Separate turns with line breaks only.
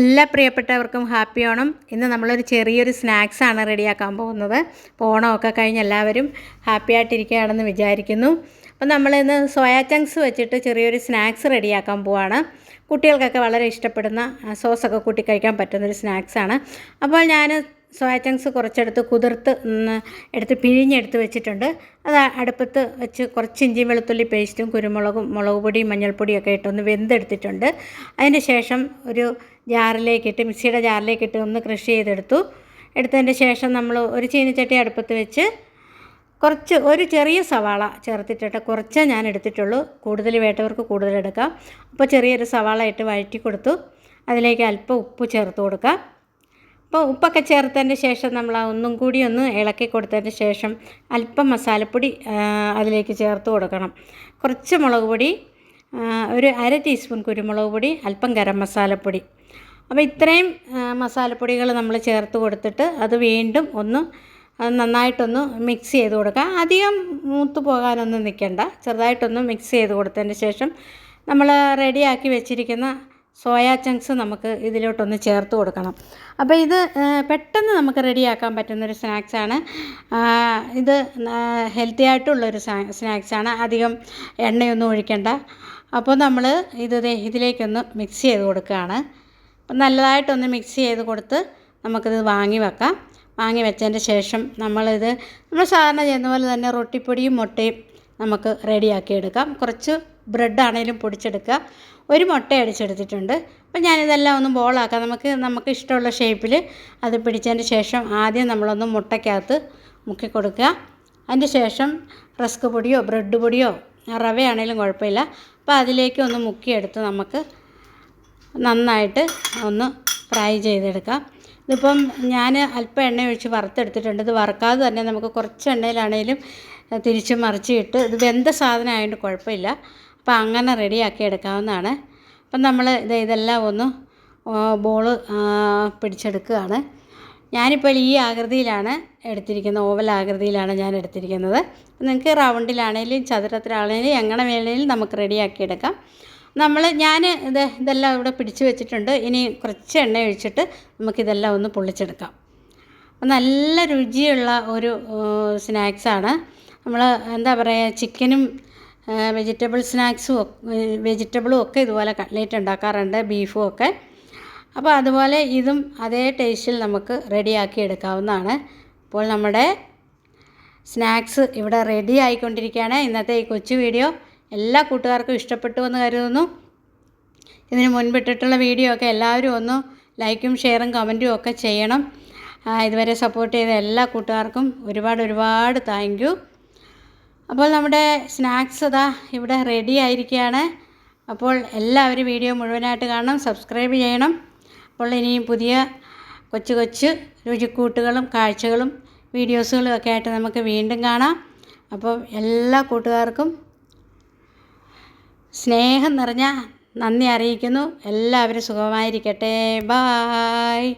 എല്ലാ പ്രിയപ്പെട്ടവർക്കും ഹാപ്പി ഓണം. ഇന്ന് നമ്മളൊരു ചെറിയൊരു സ്നാക്സാണ് റെഡിയാക്കാൻ പോകുന്നത്. അപ്പോൾ ഓണമൊക്കെ കഴിഞ്ഞ് എല്ലാവരും ഹാപ്പി ആയിട്ടിരിക്കുകയാണെന്ന് വിചാരിക്കുന്നു. അപ്പോൾ നമ്മളിന്ന് സോയാ ചങ്ക്സ് വെച്ചിട്ട് ചെറിയൊരു സ്നാക്സ് റെഡിയാക്കാൻ പോവാണ്. കുട്ടികൾക്കൊക്കെ വളരെ ഇഷ്ടപ്പെടുന്ന സോസൊക്കെ കൂട്ടി കഴിക്കാൻ പറ്റുന്നൊരു സ്നാക്സാണ് അപ്പോൾ ഞാൻ സോയാ ചങ്ക്സ് കുറച്ചെടുത്ത് കുതിർത്ത് എടുത്ത് പിഴിഞ്ഞെടുത്ത് വെച്ചിട്ടുണ്ട്. അത് അടുപ്പത്ത് വെച്ച് കുറച്ച് ഇഞ്ചി വെളുത്തുള്ളി പേസ്റ്റും കുരുമുളകും മുളക് പൊടിയും മഞ്ഞൾപ്പൊടിയൊക്കെ ഇട്ടൊന്ന് വെന്തെടുത്തിട്ടുണ്ട്. അതിന് ശേഷം ഒരു ജാറിലേക്കിട്ട് മിക്സിയുടെ ജാറിലേക്കിട്ട് ഒന്ന് ക്രഷ് ചെയ്തെടുത്തു. എടുത്തതിന്റെ ശേഷം നമ്മൾ ഒരു ചീനച്ചട്ടി അടുപ്പത്ത് വെച്ച് കുറച്ച് ഒരു ചെറിയ സവാള ചേർത്തിട്ടിട്ട് കുറച്ച് ഞാൻ എടുത്തിട്ടുള്ളൂ. കൂടുതൽ വേട്ടവർക്ക് കൂടുതൽ എടുക്കാം. അപ്പോൾ ചെറിയൊരു സവാള ഇട്ട് വഴറ്റി കൊടുത്തു. അതിലേക്ക് അല്പം ഉപ്പ് ചേർത്ത് കൊടുക്കാം. അപ്പോൾ ഉപ്പൊക്കെ ചേർത്തതിന് ശേഷം നമ്മൾ ഒന്നും കൂടി ഒന്ന് ഇളക്കി കൊടുത്തതിന് ശേഷം അല്പം മസാലപ്പൊടി അതിലേക്ക് ചേർത്ത് കൊടുക്കണം. കുറച്ച് മുളക് പൊടി ഒരു അര ടീസ്പൂൺ കുരുമുളക് പൊടി അല്പം ഗരം മസാലപ്പൊടി. അപ്പോൾ ഇത്രയും മസാലപ്പൊടികൾ നമ്മൾ ചേർത്ത് കൊടുത്തിട്ട് അത് വീണ്ടും ഒന്ന് നന്നായിട്ടൊന്ന് മിക്സ് ചെയ്ത് കൊടുക്കുക അധികം മൂത്ത് പോകാനൊന്നും നിൽക്കണ്ട. ചെറുതായിട്ടൊന്ന് മിക്സ് ചെയ്ത് കൊടുത്തതിന് ശേഷം നമ്മൾ റെഡിയാക്കി വെച്ചിരിക്കുന്ന സോയാ ചങ്ക്സ് നമുക്ക് ഇതിലോട്ടൊന്ന് ചേർത്ത് കൊടുക്കണം. അപ്പോൾ ഇത് പെട്ടെന്ന് നമുക്ക് റെഡിയാക്കാൻ പറ്റുന്നൊരു സ്നാക്സാണ് ഇത് ഹെൽത്തി ആയിട്ടുള്ളൊരു സ്നാക്സാണ് അധികം എണ്ണയൊന്നും ഒഴിക്കേണ്ട. അപ്പോൾ നമ്മൾ ഇത് ഇതിലേക്കൊന്ന് മിക്സ് ചെയ്ത് കൊടുക്കുകയാണ്. അപ്പം നല്ലതായിട്ടൊന്ന് മിക്സ് ചെയ്ത് കൊടുത്ത് നമുക്കിത് വാങ്ങി വെക്കാം. വാങ്ങി വെച്ചതിന്റെ ശേഷം നമ്മളിത് നമ്മൾ സാധാരണ ചെയ്യുന്ന പോലെ തന്നെ റൊട്ടിപ്പൊടിയും മുട്ടയും നമുക്ക് റെഡിയാക്കി എടുക്കാം കുറച്ച് ആണെങ്കിലും പൊടിച്ചെടുക്കുക. ഒരു മുട്ട അടിച്ചെടുത്തിട്ടുണ്ട്. അപ്പം ഞാനിതെല്ലാം ഒന്ന് ബോളാക്കാം. നമുക്ക് നമുക്ക് ഇഷ്ടമുള്ള ഷേപ്പിൽ അത് പിടിച്ചതിന് ശേഷം ആദ്യം നമ്മളൊന്ന് മുട്ടയ്ക്കകത്ത് മുക്കി കൊടുക്കുക അതിന്റെ ശേഷം റസ്ക് പൊടിയോ ബ്രെഡ് പൊടിയോ റവയാണേലും കുഴപ്പമില്ല. അപ്പോൾ അതിലേക്ക് ഒന്ന് മുക്കിയെടുത്ത് നമുക്ക് നന്നായിട്ട് ഒന്ന് ഫ്രൈ ചെയ്തെടുക്കാം. ഇതിപ്പം ഞാൻ അല്പം എണ്ണ ഒഴിച്ച് വറുത്തെടുത്തിട്ടുണ്ട്. ഇത് വറുക്കാതെ തന്നെ നമുക്ക് കുറച്ച് എണ്ണയിലാണേലും തിരിച്ച് മറിച്ച് ഇട്ട് ഇത് വെന്ത സാധനം ആയതുകൊണ്ട് കുഴപ്പമില്ല. അപ്പോൾ അങ്ങനെ റെഡിയാക്കി എടുക്കാവുന്നതാണ്. അപ്പം നമ്മൾ ഇത് ഇതെല്ലാം ഒന്ന് ബോൾ പിടിച്ചെടുക്കുകയാണ്. ഞാനിപ്പോൾ ഈ ആകൃതിയിലാണ് എടുത്തിരിക്കുന്നത് ഓവൽ ആകൃതിയിലാണ് ഞാൻ എടുത്തിരിക്കുന്നത്. നിങ്ങൾക്ക് റൗണ്ടിലാണേലും ചതുരത്തിലാണേലും എങ്ങനെ വേണേലും നമുക്ക് റെഡിയാക്കി എടുക്കാം. നമ്മൾ ഞാൻ ഇത് ഇതെല്ലാം ഇവിടെ പിടിച്ച് വെച്ചിട്ടുണ്ട്. ഇനി കുറച്ച് എണ്ണ ഒഴിച്ചിട്ട് നമുക്കിതെല്ലാം ഒന്ന് പൊള്ളിച്ചെടുക്കാം. നല്ല രുചിയുള്ള ഒരു സ്നാക്സാണ് നമ്മൾ എന്താ പറയുക ചിക്കനും വെജിറ്റബിൾ സ്നാക്സും വെജിറ്റബിളും ഒക്കെ ഇതുപോലെ കട്ട്ലേറ്റ് ഉണ്ടാക്കാറുണ്ട് ബീഫും ഒക്കെ. അപ്പോൾ അതുപോലെ ഇതും അതേ ടേസ്റ്റിൽ നമുക്ക് റെഡിയാക്കി എടുക്കാവുന്നതാണ്. അപ്പോൾ നമ്മുടെ സ്നാക്സ് ഇവിടെ റെഡി ആയിക്കൊണ്ടിരിക്കുകയാണ്. ഇന്നത്തെ ഈ കൊച്ചു വീഡിയോ എല്ലാ കൂട്ടുകാർക്കും ഇഷ്ടപ്പെട്ടു എന്ന് കരുതുന്നു. ഇതിന് മുൻപിട്ടിട്ടുള്ള വീഡിയോ ഒക്കെ എല്ലാവരും ഒന്ന് ലൈക്കും ഷെയറും കമന്റും ഒക്കെ ചെയ്യണം. ഇതുവരെ സപ്പോർട്ട് ചെയ്ത എല്ലാ കൂട്ടുകാർക്കും ഒരുപാട് ഒരുപാട് താങ്ക് അപ്പോൾ നമ്മുടെ സ്നാക്സ് ഇതാ ഇവിടെ റെഡി ആയിരിക്കുകയാണ് അപ്പോൾ എല്ലാവരും വീഡിയോ മുഴുവനായിട്ട് കാണണം സബ്സ്ക്രൈബ് ചെയ്യണം. അപ്പോൾ ഇനിയും പുതിയ കൊച്ചു കൊച്ചു രുചിക്കൂട്ടുകളും കാഴ്ചകളും വീഡിയോസുകളും ഒക്കെ ആയിട്ട് നമുക്ക് വീണ്ടും കാണാം. അപ്പോൾ എല്ലാ കൂട്ടുകാർക്കും സ്നേഹം നിറഞ്ഞ നന്ദി അറിയിക്കുന്നു. എല്ലാവരും സുഖമായിരിക്കട്ടെ. ബായ്